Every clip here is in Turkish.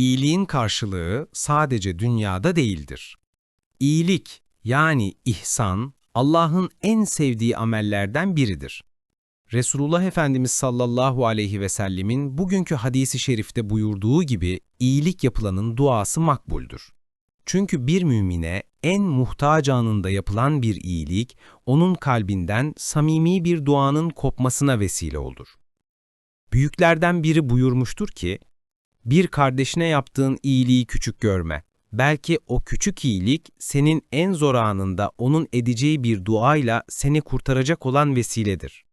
İyiliğin karşılığı sadece dünyada değildir. İyilik yani ihsan Allah'ın en sevdiği amellerden biridir. Resulullah Efendimiz sallallahu aleyhi ve sellemin bugünkü hadisi şerifte buyurduğu gibi iyilik yapılanın duası makbuldür. Çünkü bir mümine en muhtaç anında yapılan bir iyilik, onun kalbinden samimi bir duanın kopmasına vesile olur. Büyüklerden biri buyurmuştur ki, bir kardeşine yaptığın iyiliği küçük görme. Belki o küçük iyilik senin en zor anında onun edeceği bir duayla seni kurtaracak olan vesiledir.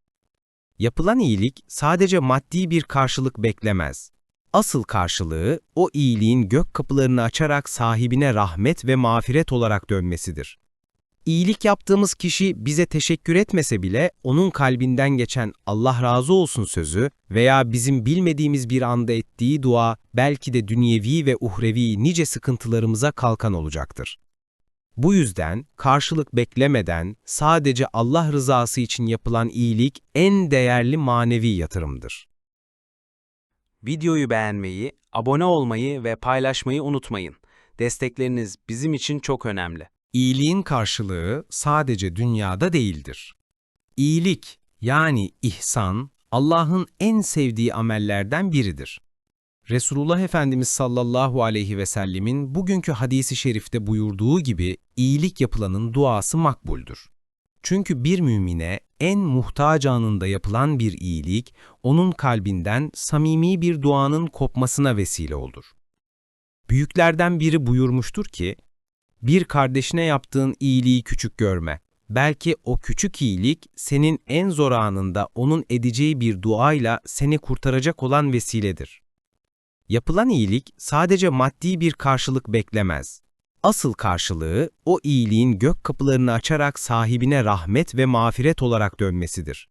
Yapılan iyilik sadece maddi bir karşılık beklemez. Asıl karşılığı o iyiliğin gök kapılarını açarak sahibine rahmet ve mağfiret olarak dönmesidir. İyilik yaptığımız kişi bize teşekkür etmese bile onun kalbinden geçen Allah razı olsun sözü veya bizim bilmediğimiz bir anda ettiği dua belki de dünyevi ve uhrevi nice sıkıntılarımıza kalkan olacaktır. Bu yüzden karşılık beklemeden sadece Allah rızası için yapılan iyilik en değerli manevi yatırımdır. Videoyu beğenmeyi, abone olmayı ve paylaşmayı unutmayın. Destekleriniz bizim için çok önemli. İyiliğin karşılığı sadece dünyada değildir. İyilik yani ihsan Allah'ın en sevdiği amellerden biridir. Resulullah Efendimiz sallallahu aleyhi ve sellemin bugünkü hadisi şerifte buyurduğu gibi iyilik yapılanın duası makbuldür. Çünkü bir mümine en muhtaç anında yapılan bir iyilik, onun kalbinden samimi bir duanın kopmasına vesile olur. Büyüklerden biri buyurmuştur ki, bir kardeşine yaptığın iyiliği küçük görme. Belki o küçük iyilik senin en zor anında onun edeceği bir duayla seni kurtaracak olan vesiledir. Yapılan iyilik sadece maddi bir karşılık beklemez. Asıl karşılığı o iyiliğin gök kapılarını açarak sahibine rahmet ve mağfiret olarak dönmesidir.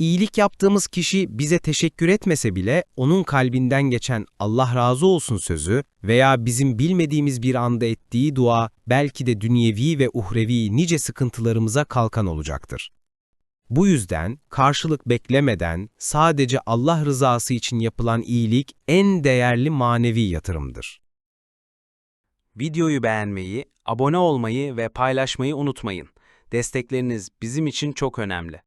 İyilik yaptığımız kişi bize teşekkür etmese bile onun kalbinden geçen Allah razı olsun sözü veya bizim bilmediğimiz bir anda ettiği dua belki de dünyevi ve uhrevi nice sıkıntılarımıza kalkan olacaktır. Bu yüzden karşılık beklemeden sadece Allah rızası için yapılan iyilik en değerli manevi yatırımdır. Videoyu beğenmeyi, abone olmayı ve paylaşmayı unutmayın. Destekleriniz bizim için çok önemli.